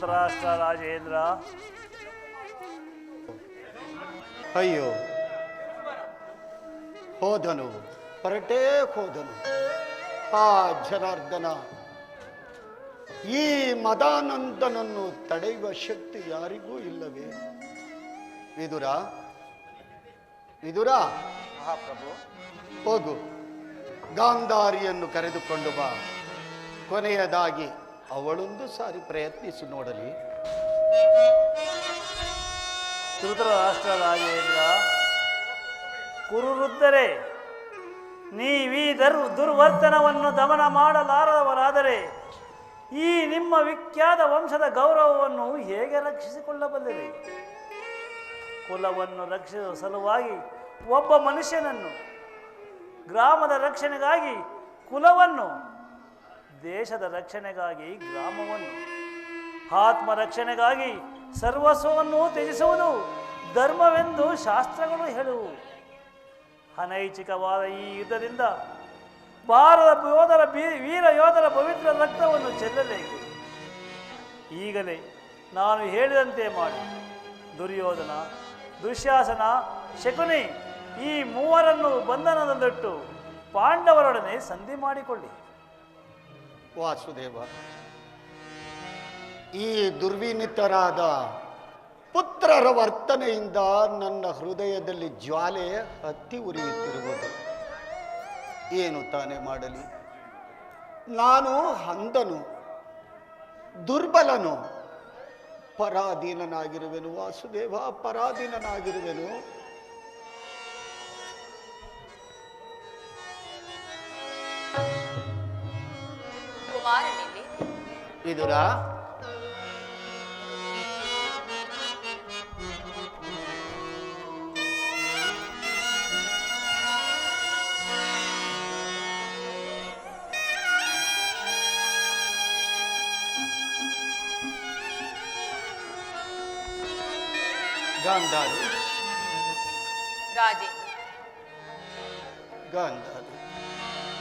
ಧೃತರಾಷ್ಟ್ರ ರಾಜೇಂದ್ರ. ಅಯ್ಯೋ. ಹೋದನು ಹೊರಟೇ ಹೋದನು. ಆ ಜನಾರ್ದನ ಈ ಮದಾನಂದನನ್ನು ತಡೆಯುವ ಶಕ್ತಿ ಯಾರಿಗೂ ಇಲ್ಲವೇ? ವಿದುರ ವಿದುರ. ಮಹಾಪ್ರಭು. ಹೋಗು ಗಾಂಧಾರಿಯನ್ನು ಕರೆದುಕೊಂಡು ಬಾ. ಕೊನೆಯದಾಗಿ ಅವಳೊಂದು ಸಾರಿ ಪ್ರಯತ್ನಿಸಿ ನೋಡಲಿ. ಧೃತರಾಷ್ಟ್ರ ರಾಜೇಂದ್ರ ಕುರುರುದ್ದರೆ ನೀವೀ ದರ್ ದುರ್ವರ್ತನವನ್ನು ದಮನ ಮಾಡಲಾರದವರಾದರೆ ಈ ನಿಮ್ಮ ವಿಖ್ಯಾತ ವಂಶದ ಗೌರವವನ್ನು ಹೇಗೆ ರಕ್ಷಿಸಿಕೊಳ್ಳಬಲ್ಲಿರಿ? ಕುಲವನ್ನು ರಕ್ಷಿಸುವ ಸಲುವಾಗಿ ಒಬ್ಬ ಮನುಷ್ಯನನ್ನು, ಗ್ರಾಮದ ರಕ್ಷಣೆಗಾಗಿ ಕುಲವನ್ನು ದೇಶದ ರಕ್ಷಣೆಗಾಗಿ ಗ್ರಾಮವನ್ನು, ಆತ್ಮ ರಕ್ಷಣೆಗಾಗಿ ಸರ್ವಸ್ವವನ್ನು ತ್ಯಜಿಸುವುದು ಧರ್ಮವೆಂದು ಶಾಸ್ತ್ರಗಳು ಹೇಳುವು. ಅನೈಚ್ಛಿಕವಾದ ಈ ಯುದ್ಧದಿಂದ ಭಾರತ ಯೋಧರ ವೀರ ಯೋಧರ ಪವಿತ್ರ ರಕ್ತವನ್ನು ಚೆಲ್ಲಲೇಕು ಈಗಲೇ ನಾನು ಹೇಳಿದಂತೆ ಮಾಡಿ. ದುರ್ಯೋಧನ ದುಶ್ಯಾಸನ ಶಕುನಿ ಈ ಮೂವರನ್ನು ಬಂಧನದಲ್ಲಿಟ್ಟು ಪಾಂಡವರೊಡನೆ ಸಂಧಿ ಮಾಡಿಕೊಳ್ಳಿ. ವಾಸುದೇವ. ಈ ದುರ್ವಿನಿತರಾದ ಪುತ್ರರ ವರ್ತನೆಯಿಂದ ನನ್ನ ಹೃದಯದಲ್ಲಿ ಜ್ವಾಲೆ ಹತ್ತಿ ಉರಿಯುತ್ತಿರುವುದು. ಏನು ತಾನೇ ಮಾಡಲಿ? ನಾನು ಹಂದನು, ದುರ್ಬಲನು. ಪರಾಧೀನನಾಗಿರುವೆನು ವಾಸುದೇವ, ಪರಾಧೀನನಾಗಿರುವೆನು. ಕುಮಾರನಿಲ್ಲಿ ವಿದುರ ಗಾಂಧಾರಿ ರಾಜೇಂದ್ರ ಗಾಂಧಾರಿ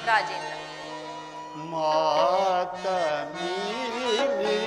ರಾಜೇಂದ್ರ ಮಾತ ಮೀರಿ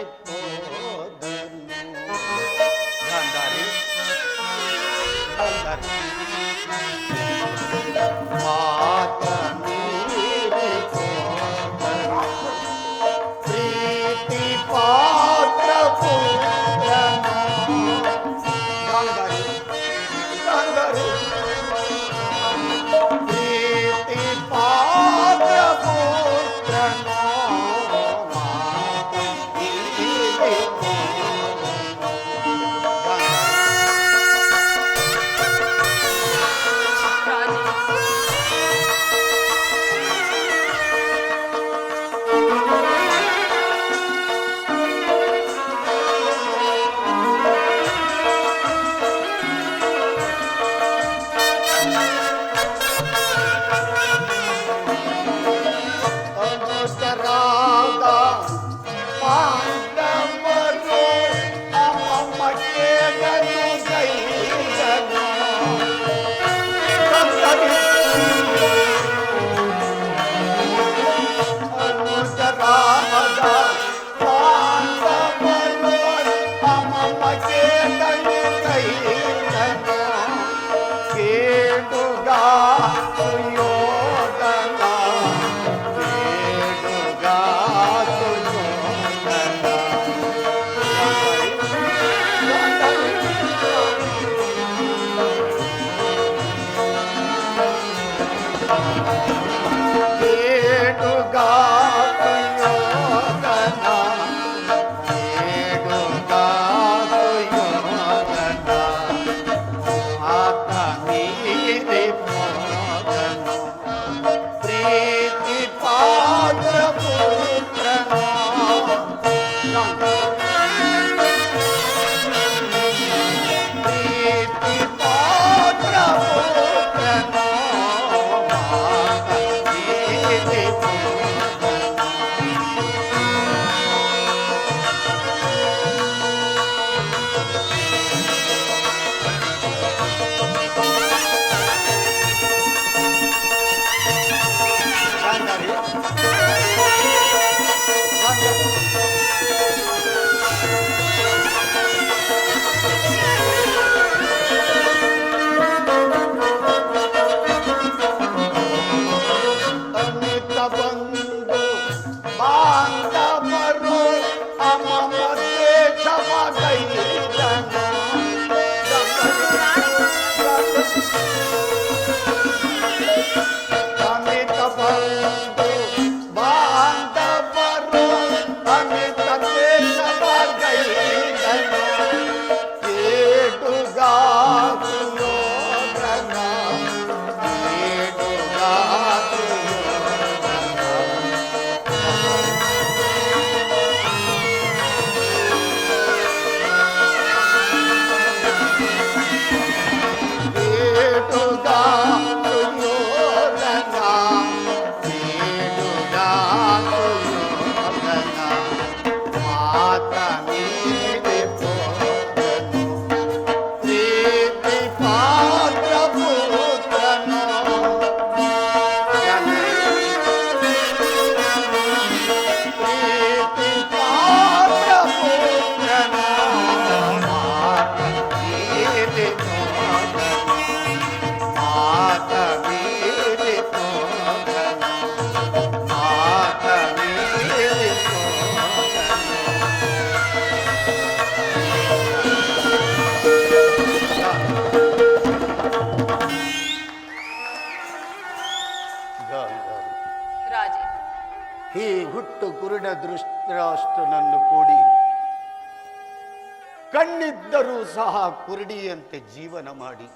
ಕಣ್ಣಿದ್ದರೂ ಸಹ ಕುರುಡಿಯಂತೆ ಜೀವನ ಮಾಡಿ.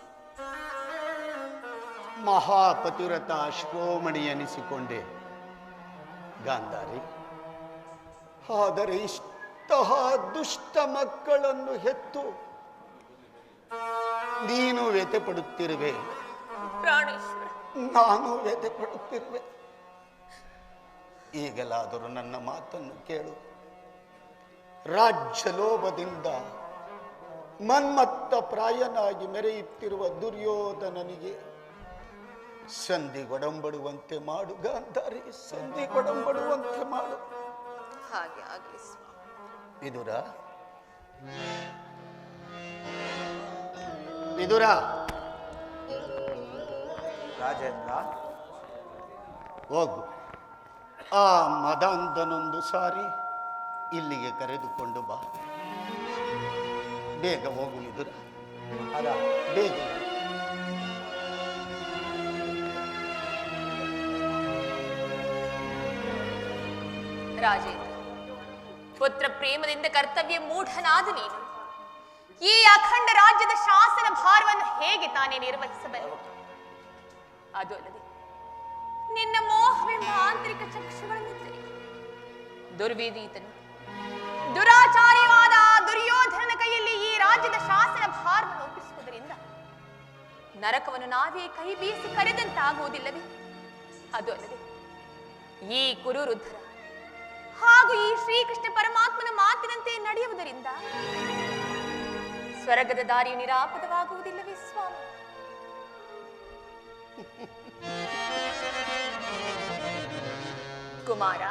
ಮಹಾಪತಿವ್ರತ ಶ್ರೋಮಣಿ ಎನಿಸಿಕೊಂಡೆ. ಗಾಂಧಾರಿ ಆದರೆ ಇಷ್ಟಹ ದುಷ್ಟ ಮಕ್ಕಳನ್ನು ಹೆತ್ತು ನೀನು ವ್ಯತೆ ಪಡುತ್ತಿರುವೆ. ನಾನು ವ್ಯಥೆ ಪಡುತ್ತಿರುವೆ. ಈಗಲಾದರೂ ನನ್ನ ಮಾತನ್ನು ಕೇಳು. ರಾಜ್ಯ ಲೋಭದಿಂದ ಮನ್ಮತ್ತ ಪ್ರಾಯನಾಗಿ ಮೆರೆಯುತ್ತಿರುವ ದುರ್ಯೋಧನನಿಗೆ ಸಂಧಿಗೊಡಂಬಡುವಂತೆ ಮಾಡು ಗಾಂಧಾರಿ ಸಂಧಿಗೊಡಂಬಡುವಂತೆ ಮಾಡು. ಹಾಗೆ ಆಗಲಿ ಸ್ವಾಮಿ. ವಿದುರ. ವಿದುರ. ರಾಜೇಂದ್ರ. ಹೋಗು. ಆ ಮದಾಂಧನೊಂದು ಸಾರಿ ಇಲ್ಲಿಗೆ ಕರೆದುಕೊಂಡು ಬಾ. ಬೇಗ ಹೋಗು ವಿದುರ ಅದ, ಬೇಗ. ರಾಜೇಂದ್ರ, ಪುತ್ರ ಪ್ರೇಮದಿಂದ ಕರ್ತವ್ಯ ಮೂಢನಾದ ನೀನು. ಈ ಅಖಂಡ ರಾಜ್ಯದ ಶಾಸನ ಭಾರವನ್ನು ಹೇಗೆ ತಾನೇ ನಿರ್ವಹಿಸಬಲ್ಲ? ಅದು ಅಲ್ಲದೆ, ನಿನ್ನ ಮೋಹವೆಂಬ ಆಂತರಿಕ ಚಕ್ಷುಗಳನ್ನು ದುರ್ವಿದೀತನು ದುರಾಚಾರ್ಯವಾದ ರಾಜ್ಯದ ಶಾಸನ ಭಾರವನ್ನು ಒಪ್ಪಿಸುವುದರಿಂದ ನರಕವನ್ನು ನಾವೇ ಕೈ ಬೀಸಿ ಕರೆದಂತಾಗುವುದಿಲ್ಲವೇ? ಅದು ಅಲ್ಲದೆ ಈ ಕುರುರುದ್ಧರ ಹಾಗೂ ಈ ಶ್ರೀಕೃಷ್ಣ ಪರಮಾತ್ಮನ ಮಾತಿನಂತೆ ನಡೆಯುವುದರಿಂದ ಸ್ವರ್ಗದ ದಾರಿಯು ನಿರಾಪದವಾಗುವುದಿಲ್ಲವೇ ಸ್ವಾಮಿ? ಕುಮಾರ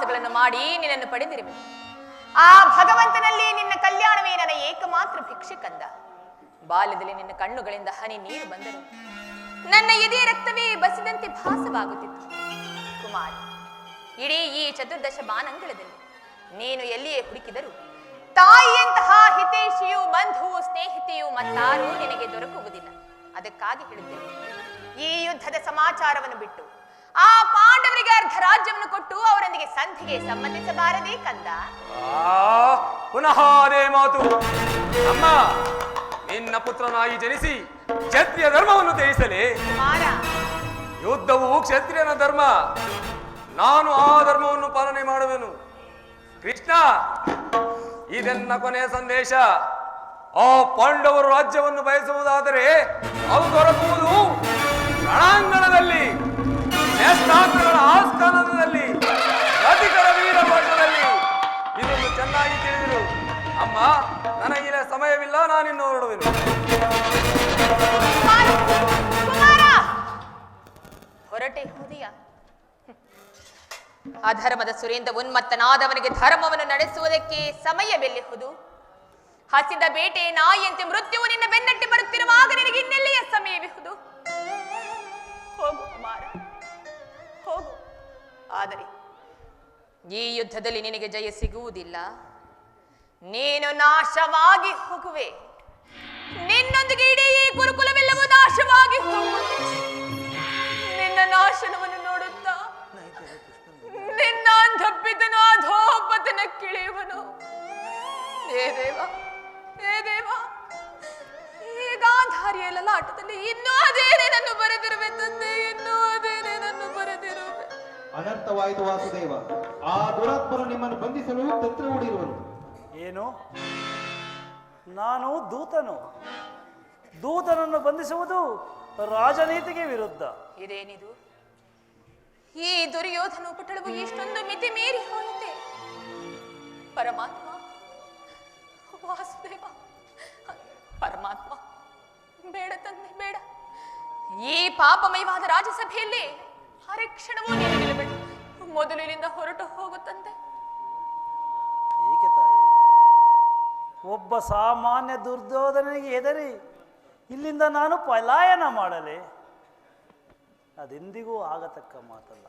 ವ್ರತೋಪವಾಸಗಳನ್ನು ಮಾಡಿ ನಿನ್ನನ್ನು ಪಡೆದಿರುವೆ. ಆ ಭಗವಂತನಲ್ಲಿ ನಿನ್ನ ಕಲ್ಯಾಣವೇ ನನ್ನ ಏಕಮಾತ್ರ ಭಿಕ್ಷೆ ಕಂದ. ಬಾಲ್ಯದಲ್ಲಿ ನಿನ್ನ ಕಣ್ಣುಗಳಿಂದ ಹನಿ ನೀರು ಬಂದರು. ನನ್ನ ಎದೆಯ ರಕ್ತವೇ ಬಸಿದಂತೆ ಭಾಸವಾಗುತ್ತಿತ್ತು. ಕುಮಾರ ಇಡೀ ಈ ಚತುರ್ದಶ ಬಾನಂಗಳದಲ್ಲಿ ನೀನು ಎಲ್ಲಿಯೇ ಹುಡುಕಿದರೂ ತಾಯಿಯಂತಹ ಹಿತೇಶಿಯು ಬಂಧು ಸ್ನೇಹಿತೆಯು ಮತ್ತಾರೂ ನಿನಗೆ ದೊರಕುವುದಿಲ್ಲ. ಅದಕ್ಕಾಗಿ ಹೇಳುತ್ತೇನೆ ಈ ಯುದ್ಧದ ಸಮಾಚಾರವನ್ನು ಬಿಟ್ಟು ಆ ಪಾಂಡವರಿಗೆ ಅರ್ಧ ರಾಜ್ಯವನ್ನು ಕೊಟ್ಟು ಅವರೊಂದಿಗೆ ಸಂಧಿಗೆ ಸಮ್ಮತಿಸಬಾರದೇ ಕಂದ. ಪುನಃ ಅದೇ ಮಾತು. ಅಮ್ಮ ನಿನ್ನ ಪುತ್ರನಾಗಿ ಜನಿಸಿ ಕ್ಷತ್ರಿಯ ಧರ್ಮವನ್ನು ತ್ಯಜಿಸಲೇ. ಕುಮಾರ ಯುದ್ಧವು ಕ್ಷತ್ರಿಯನ ಧರ್ಮ. ನಾನು ಆ ಧರ್ಮವನ್ನು ಪಾಲನೆ ಮಾಡುವೆನು. ಕೃಷ್ಣ ಇದೆನ್ನ ಕೊನೆಯ ಸಂದೇಶ. ಆ ಪಾಂಡವರು ರಾಜ್ಯವನ್ನು ಬಯಸುವುದಾದರೆ ಅವು ದೊರಕುವುದು ರಣಾಂಗಣದಲ್ಲಿ ನೇಸ್ತಾಂತ್ರಗಳ ಆಸ್ಥಾನದಲ್ಲಿ, ಅಧಿಕರ ವೀರ ಘೋಷದಲ್ಲಿ ಇದನ್ನು ಚೆನ್ನಾಗಿ ತಿಳಿದರು. ಅಮ್ಮ ನನಗಿನ ಸಮಯವಿಲ್ಲ, ನಾನಿನ್ನು ಹೊರಡುವೆನು. ಹೊರಟೆ ಹೋದೆಯ ಅಧರ್ಮದ ಸುರೇಂದ್ರ ಉನ್ಮತ್ತನಾದವನಿಗೆ ಧರ್ಮವನ್ನು ನಡೆಸುವುದಕ್ಕೆ ಸಮಯವೆಲ್ಲಿಹುದು ಹಸಿದ ಬೇಟೆ ನಾಯಿಯಂತೆ ಮೃತ್ಯುವು ನಿನ್ನ ಬೆನ್ನಟ್ಟಿ ಬರುತ್ತಿರುವಾಗ ನಿನಗೆ ಇನ್ನೆಲ್ಲಿಯ ಸಮಯವಿಹುದು? ಆದರೆ ಈ ಯುದ್ಧದಲ್ಲಿ ನಿನಗೆ ಜಯ ಸಿಗುವುದಿಲ್ಲ. ನೀನು ನಾಶವಾಗಿ ಹೋಗುವೆ. ನಿನ್ನೊಂದಿಗೆ ಇಡೀ ಗುರುಕುಲವೆಲ್ಲವೂ ನಾಶವಾಗಿ ಹೋಗುವುದು. ನಿನ್ನ ನಾಶನವನ್ನು ನೋಡುತ್ತಾ ನಿನ್ನ ಅಂಧಪ್ಪಿತನು ಅಧೋಪತನ ಕಿಳಿಯುವನು. ಏ ದೇವ ಏ ದೇವ, ಈ ಗಾಂಧಾರಿಯಲ್ಲ ಆಟದಲ್ಲಿ ಇನ್ನೂ ಅನರ್ಥವಾಯಿತು ವಾಸುದೇವ. ಆ ದುರಾತ್ಮರು ನಿಮ್ಮನ್ನು ಬಂಧಿಸಲು ತಂತ್ರ ಹೂಡಿರುವರು. ಏನು? ನಾನು ದೂತನು. ದೂತನನ್ನು ಬಂಧಿಸುವುದು ರಾಜನೀತಿಗೆ ವಿರುದ್ಧ. ಇದೇನಿದು? ಈ ದುರ್ಯೋಧನ ಪುಟಳವು ಎಷ್ಟೊಂದು ಮಿತಿ ಮೀರಿ ಹೋಯಿತೆ. ಪರಮಾತ್ಮ ವಾಸುದೇವ ಪರಮಾತ್ಮ ಬೇಡ ತಂದೆ ಬೇಡ. ಈ ಪಾಪಮಯವಾದ ರಾಜಸಭೆಯಲ್ಲಿ ಹರಿಕ್ಷಣವೂ ನೀನು ನಿಲ್ಲಬೇಡ. ಮೊದಲು ಇಲ್ಲಿಂದ ಹೊರಟು ಹೋಗುತ್ತಂತೆ ಏಕೆ ತಾಯಿ? ಒಬ್ಬ ಸಾಮಾನ್ಯ ದುರ್ಯೋಧನನಿಗೆ ಹೆದರಿ ಇಲ್ಲಿಂದ ನಾನು ಪಲಾಯನ ಮಾಡಲಿ. ಅದೆಂದಿಗೂ ಆಗತಕ್ಕ ಮಾತಲ್ಲ.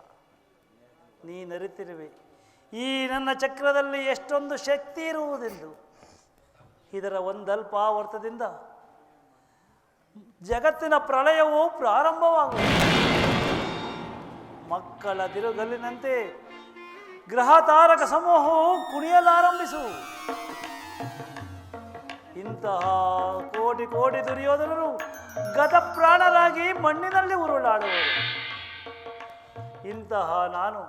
ನೀನರಿತಿರುವೆ ಈ ನನ್ನ ಚಕ್ರದಲ್ಲಿ ಎಷ್ಟೊಂದು ಶಕ್ತಿ ಇರುವುದೆಂದು. ಇದರ ಒಂದಲ್ಪ ಆವರ್ತದಿಂದ ಜಗತ್ತಿನ ಪ್ರಳಯವು ಪ್ರಾರಂಭವಾಗುವುದು. ಮಕ್ಕಳ ತಿರುಗಲಿನಂತೆ ಗ್ರಹ ತಾರಕ ಸಮೂಹವು ಕುಣಿಯಲಾರಂಭಿಸು. ಇಂತಹ ಕೋಟಿ ಕೋಟಿ ದುರ್ಯೋಧನರು ಗತಪ್ರಾಣರಾಗಿ ಮಣ್ಣಿನಲ್ಲಿ ಉರುಳಾಡುವರು. ಇಂತಹ ನಾನು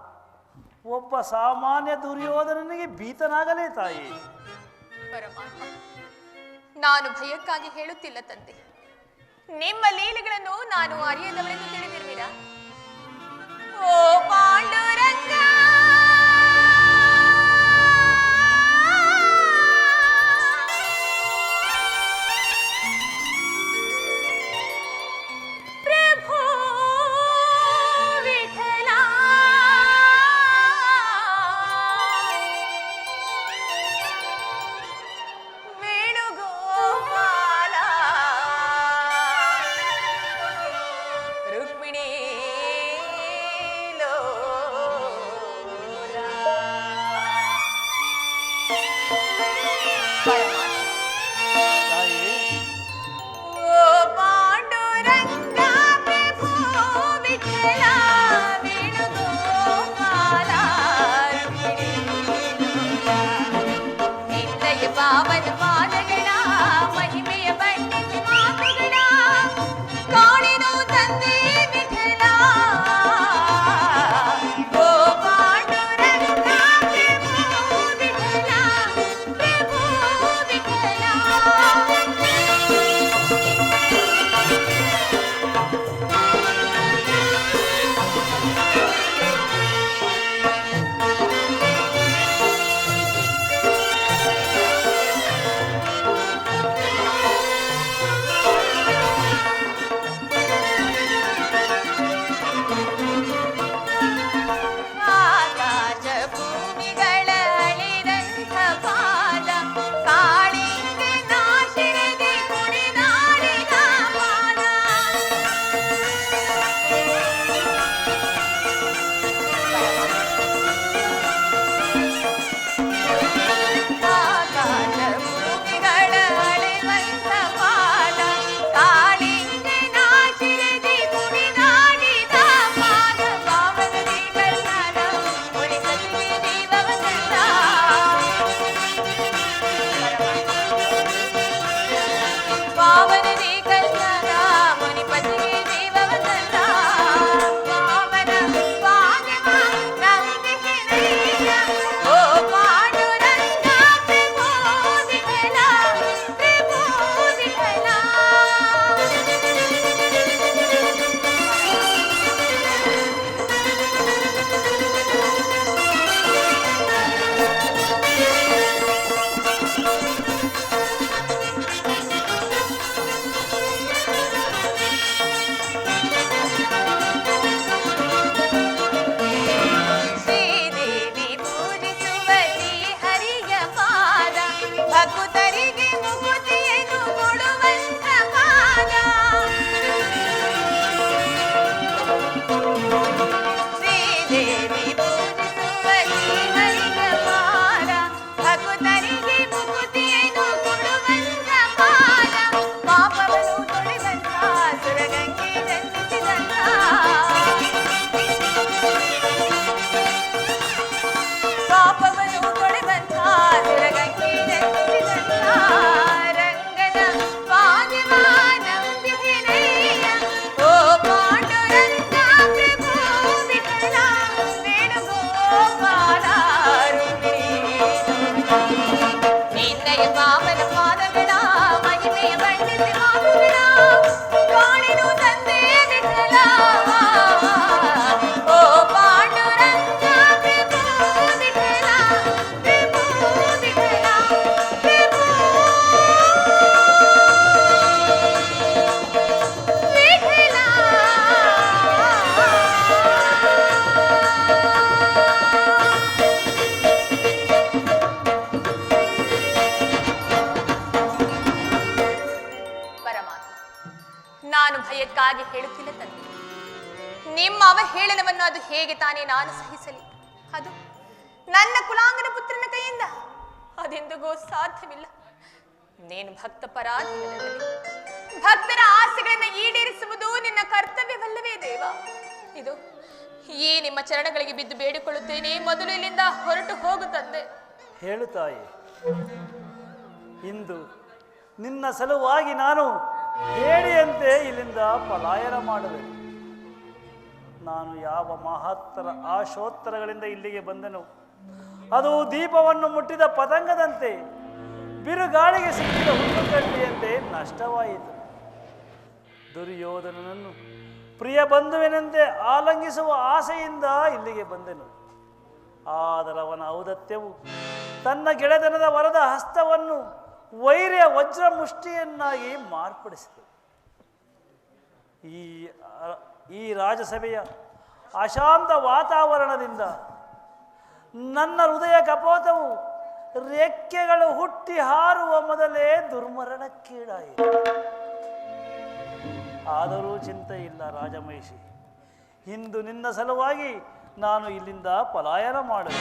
ಒಬ್ಬ ಸಾಮಾನ್ಯ ದುರ್ಯೋಧನನಿಗೆ ಭೀತನಾಗಲೇ ತಾಯಿ. ನಾನು ಭಯಕ್ಕಾಗಿ ಹೇಳುತ್ತಿಲ್ಲ ತಂದೆ. ನಿಮ್ಮ ಲೀಲೆಗಳನ್ನು ನಾನು ಅರಿಯದವಳೆಂದು ತಿಳಿದಿರುವಿರಾ? கோபாலு 가봐 ಒಳ್ಳೆಯದಕ್ಕಾಗಿ ಹೇಳುತ್ತಿಲ್ಲ ತಂದೆ. ನಿಮ್ಮ ಅವಹೇಳನವನ್ನು ಅದು ಹೇಗೆ ತಾನೇ ನಾನು ಸಹಿಸಲಿ? ಅದು ನನ್ನ ಕುಲಾಂಗನ ಪುತ್ರನ ಕೈಯಿಂದ. ಅದೆಂದಿಗೂ ಸಾಧ್ಯವಿಲ್ಲ. ನೀನು ಭಕ್ತ ಪರಾಧೀನನಲ್ಲವೇ ಭಕ್ತರ ಆಸೆಗಳನ್ನು ಈಡೇರಿಸುವುದು ನಿನ್ನ ಕರ್ತವ್ಯವಲ್ಲವೇ ದೇವ. ಇದು ಈ ನಿಮ್ಮ ಚರಣಗಳಿಗೆ ಬಿದ್ದು ಬೇಡಿಕೊಳ್ಳುತ್ತೇನೆ. ಮೊದಲು ಇಲ್ಲಿಂದ ಹೊರಟು ಹೋಗು ತಂದೆ. ಹೇಳು ತಾಯಿ. ಇಂದು ನಿನ್ನ ಸಲುವಾಗಿ ನಾನು ಹೇಳಿಯಂತೆ ಇಲ್ಲಿಂದ ಪಲಾಯನ ಮಾಡಿದೆ ನಾನು ಯಾವ ಮಹತ್ತರ ಆಶೋತ್ತರಗಳಿಂದ ಇಲ್ಲಿಗೆ ಬಂದೆನು, ಅದು ದೀಪವನ್ನು ಮುಟ್ಟಿದ ಪತಂಗದಂತೆ, ಬಿರುಗಾಳಿಗೆ ಸಿಕ್ಕಿದ ಹುಲ್ಲುಕಡ್ಡಿಯಂತೆ ನಷ್ಟವಾಯಿತು. ದುರ್ಯೋಧನನನ್ನು ಪ್ರಿಯ ಬಂಧುವಿನಂತೆ ಆಲಂಗಿಸುವ ಆಸೆಯಿಂದ ಇಲ್ಲಿಗೆ ಬಂದೆನು. ಆದರವನ ಔದತ್ಯವು ತನ್ನ ಗೆಳೆತನದ ವರದ ಹಸ್ತವನ್ನು ವೈರ್ಯ ವಜ್ರ ಮುಷ್ಟಿಯನ್ನಾಗಿ ಮಾರ್ಪಡಿಸಿತು ಈ ಈ ರಾಜಸಭೆಯ ಅಶಾಂತ ವಾತಾವರಣದಿಂದ ನನ್ನ ಹೃದಯ ಕಪೋತವು ರೆಕ್ಕೆಗಳು ಹುಟ್ಟಿ ಹಾರುವ ಮೊದಲೇ ದುರ್ಮರಣಕ್ಕೀಡಾಯಿತು ಆದರೂ ಚಿಂತೆ ಇಲ್ಲ ರಾಜಮಹಿಷಿ. ಇಂದು ನಿನ್ನ ಸಲುವಾಗಿ ನಾನು ಇಲ್ಲಿಂದ ಪಲಾಯನ ಮಾಡಿದೆ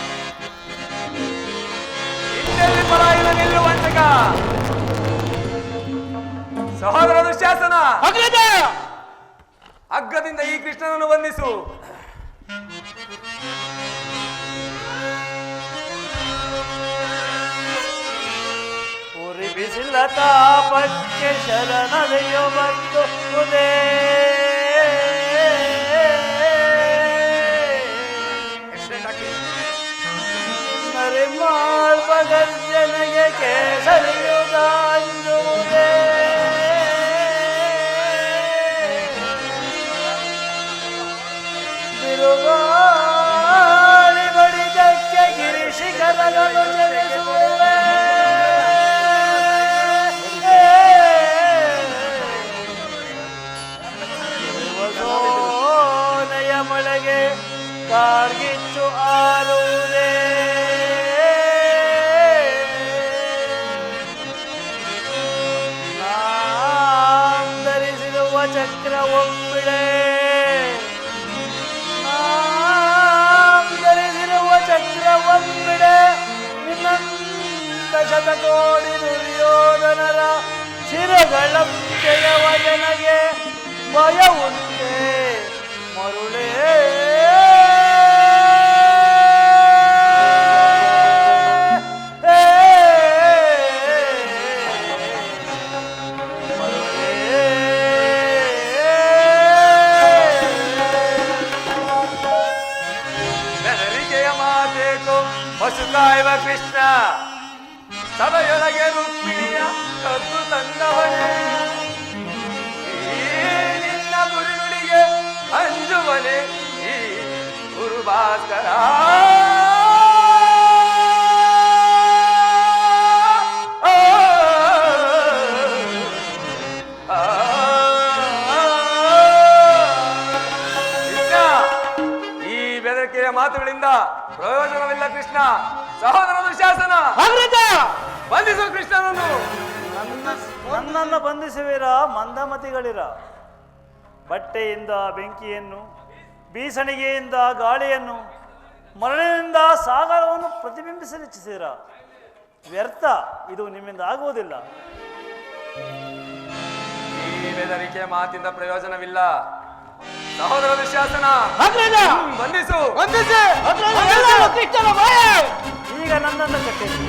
ಸಹೋದರ ದುಶ್ಯಾಸನ ಅಗ್ಗದಿಂದ ಈ ಕೃಷ್ಣನನ್ನು ವಂದಿಸು. ಉರಿ ಬಿಸಿಲ ತಾಪಕ್ಕೆ ಶರಣದೆಯೋ ಬಂದು ಉದೇ ನರಿಮಾಳ್ಪ ಗರ್ಜನೆಗೆ ¡Al no ¡Me lo vale! ¡Me lo dice! ¡Que ríes! ¡Caballón! ¡No se me! ಕಾಯುವ ಕೃಷ್ಣ. ಸಭೆಯೊಳಗೆ ರುಕ್ಮಿಣಿಯ ಕದ್ದು ತಂದವನೇ. ನಿನ್ನ ಗುರುಗಳಿಗೆ ಅಂಜುವನೆ ಈ ಗುರು ಪ್ರಯೋಜನವಿಲ್ಲ ಕೃಷ್ಣ. ಸಹೋದರ ದುಶಾಸನ ಬಂಧಿಸು ಕೃಷ್ಣನನ್ನು. ನನ್ನ ನನ್ನನ್ನು ಬಂಧಿಸುವಿರ ಮಂದಮತಿಗಳಿರ? ಬಟ್ಟೆಯಿಂದ ಬೆಂಕಿಯನ್ನು ಬೀಸಣಿಗೆಯಿಂದ ಗಾಳಿಯನ್ನು ಮರಳಿನಿಂದ ಸಾಗರವನ್ನು ಪ್ರತಿಬಿಂಬಿಸಲಿಚ್ಛಿಸಿರ ವ್ಯರ್ಥ ಇದು ನಿಮ್ಮಿಂದ ಆಗುವುದಿಲ್ಲ. ಈ ಬೆದರಿಕೆ ಮಾತಿಂದ ಪ್ರಯೋಜನವಿಲ್ಲ. ಸಹೋದರ ದುಶಾಸನ ಬಂಧಿಸು ಈಗ ನನ್ನನ್ನು ಕಟ್ಟಿಸಿ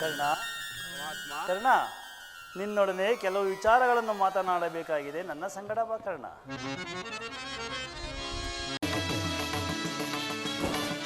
ಕರ್ಣ? ಕರ್ಣ? ನಿನ್ನೊಡನೆ ಕೆಲವು ವಿಚಾರಗಳನ್ನು ಮಾತನಾಡಬೇಕಾಗಿದೆ ನನ್ನ ಸಂಗಡ ಬಾ ಕರ್ಣ.